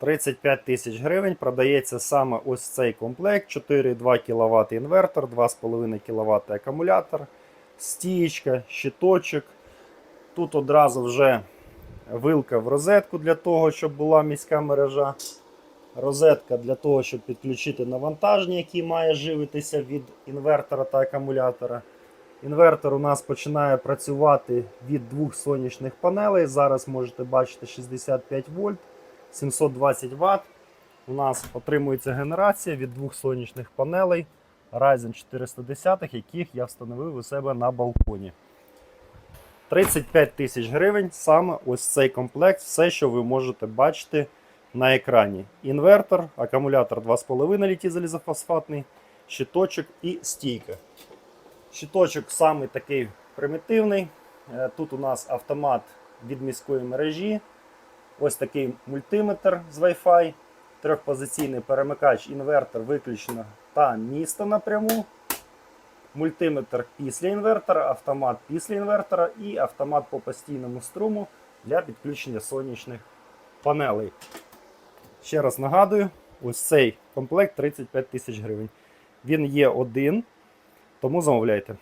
35 тисяч гривень продається саме ось цей комплект: 4,2 кВт інвертор, 2,5 кВт акумулятор, стієчка, щиточок. Тут одразу вже вилка в розетку для того, щоб була міська мережа. Розетка для того, щоб підключити навантаження, який має живитися від інвертора та акумулятора. Інвертор у нас починає працювати від двох сонячних панелей. Зараз можете бачити 65 вольт, 720 Вт. У нас отримується генерація від двох сонячних панелей Ryzen 410, яких я встановив у себе на балконі. 35 тисяч гривень саме ось цей комплект, все, що ви можете бачити на екрані. Інвертор, акумулятор 2,5 літі залізофосфатний, щиточок і стійка. Щиточок саме такий примітивний. Е, Тут у нас автомат від міської мережі. Ось такий мультиметр з Wi-Fi, трьохпозиційний перемикач інвертор виключно та місто напряму. Мультиметр після інвертора, автомат після інвертора і автомат по постійному струму для підключення сонячних панелей. Ще раз нагадую, ось цей комплект 35 тисяч гривень. Він є один, тому замовляйте.